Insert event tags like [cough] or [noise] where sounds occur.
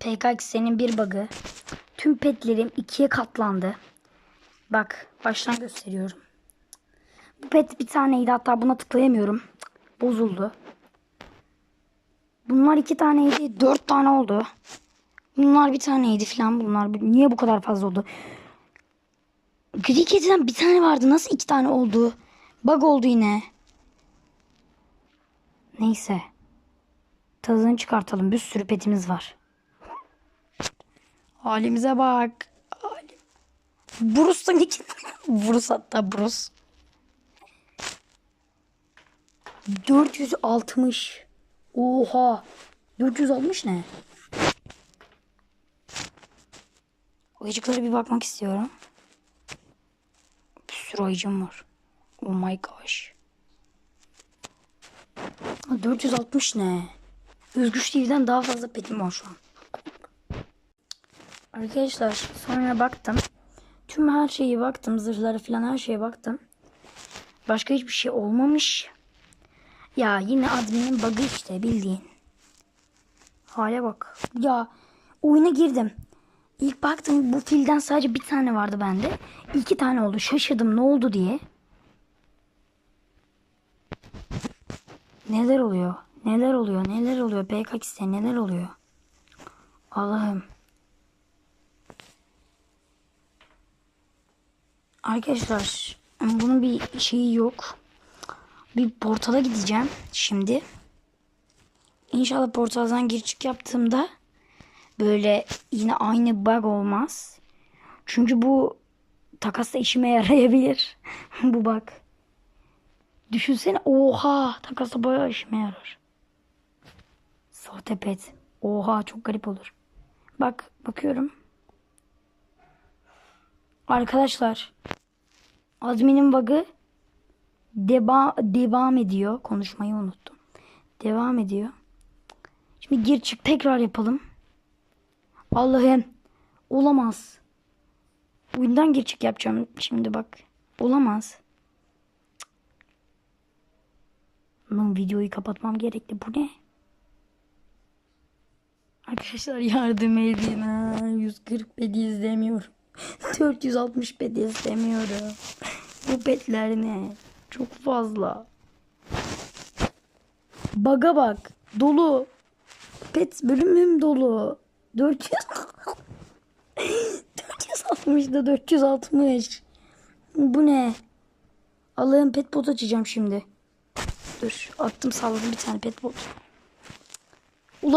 PKX senin bir bug'ı. Tüm petlerim ikiye katlandı. Bak baştan gösteriyorum. Bu pet bir taneydi hatta buna tıklayamıyorum. Bozuldu. Bunlar iki taneydi. Dört tane oldu. Bunlar bir taneydi falan bunlar. Niye bu kadar fazla oldu? Gri kediden bir tane vardı. Nasıl iki tane oldu? Bug oldu yine. Neyse. Tadını çıkartalım. Bir sürü petimiz var. Halimize bak. Halim. Bruce'dan iki [laughs] Bruce hatta Bruce. 460. Oha. 460 ne? Ayıcıklara bir bakmak istiyorum. Bir sürü ayıcım var. Oh my gosh. Ha, 460 ne? Özgüç TV'den daha fazla petim var şu an. Arkadaşlar sonra baktım. Tüm her şeyi baktım. Zırhlara falan her şeye baktım. Başka hiçbir şey olmamış. Ya yine adminin bug'ı işte bildiğin. Hale bak. Ya oyuna girdim. İlk baktım bu filden sadece bir tane vardı bende. İki tane oldu. Şaşırdım ne oldu diye. Neler oluyor? Neler oluyor? Neler oluyor? PKX'te neler oluyor? Allah'ım. Arkadaşlar bunun bir şeyi yok. Bir portala gideceğim şimdi. İnşallah portaldan gir çık yaptığımda böyle yine aynı bug olmaz. Çünkü bu takasta işime [laughs] yarayabilir. [laughs] bu bug. Düşünsene oha takasta bayağı işime yarar. Sahte pet. Oha çok garip olur. Bak bakıyorum. Arkadaşlar adminin bug'ı deba devam ediyor. Konuşmayı unuttum. Devam ediyor. Şimdi gir çık tekrar yapalım. Allah'ım olamaz. Oyundan gir çık yapacağım şimdi bak. Olamaz. Lan videoyu kapatmam gerekli. Bu ne? Arkadaşlar yardım edin. Ha. 140 bedi izlemiyorum. 460 bedi izlemiyorum. Bu petler ne? Çok fazla. Baga bak. Dolu. Pet bölümüm dolu. 400 460 da 460. Bu ne? Allah'ım pet bot açacağım şimdi. Dur attım salladım bir tane pet bot.